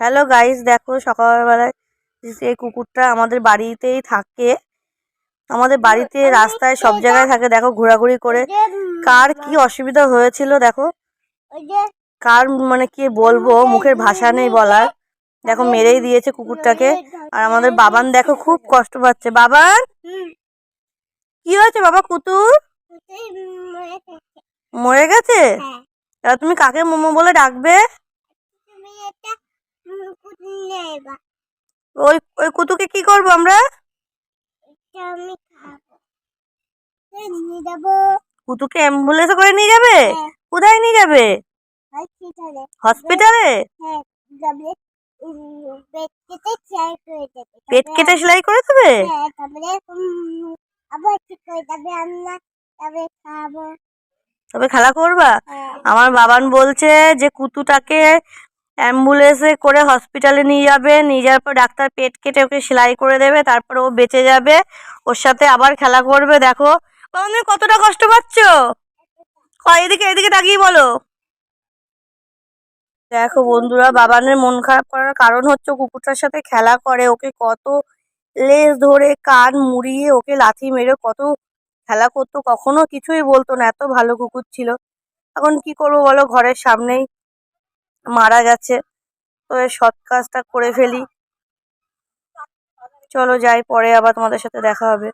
Hello guys দেখো সকালবেলায় এই কুকুরটা আমাদের বাড়িতেই থাকে। আমাদের বাড়িতে রাস্তায় সব জায়গায় থাকে দেখো ঘোরাঘুরি করে। কার কি অসুবিধা হয়েছিল দেখো। কার মানে কি বলব মুখের ভাষা নেই বলার। দেখো মেরেই দিয়েছে কুকুরটাকে। আর আমাদের বাবান দেখো খুব কষ্ট পাচ্ছে। বাবান! কি হয়েছে বাবা কুতুর? মরে গেছে। এবার তুমি কাকে মোমো বলে ডাকবে? ওই ওই কুতুকে কি করব আমরা? কুতুকে অ্যাম্বুলেন্সে করে নিয়ে যাবে? কোথায় নিয়ে যাবে? হসপিটালে। পেট কেটে সেলাই করে দেবে। খাব। তবে খেলা করবা? আমার বাবান বলছে যে কুতুটাকে অ্যাম্বুলেন্সে করে হসপিটালে নিয়ে যাবে। নিয়ে যাওয়ার পর ডাক্তার পেট কেটে ওকে সেলাই করে দেবে, তারপর ও বেঁচে যাবে। ওর সাথে আবার খেলা করবে, দেখো। বাবান তুমি কতটা কষ্ট পাচ্ছ? এদিকে এদিকে তাকিয়ে বলো। দেখো বন্ধুরা, বাবানের মন খারাপ করার কারণ হচ্ছে কুকুরটার সাথে খেলা করে। ওকে কত লেজ ধরে কান মুড়িয়ে ওকে লাথি মেরে কত খেলা করতো, কখনো কিছুই বলতো না। এত ভালো কুকুর ছিল। এখন কি করব বলো, ঘরের সামনেই মারা গেছে। তো সৎ কাজটা করে ফেলি। চলো যাই, পরে আবার তোমাদের সাথে দেখা হবে।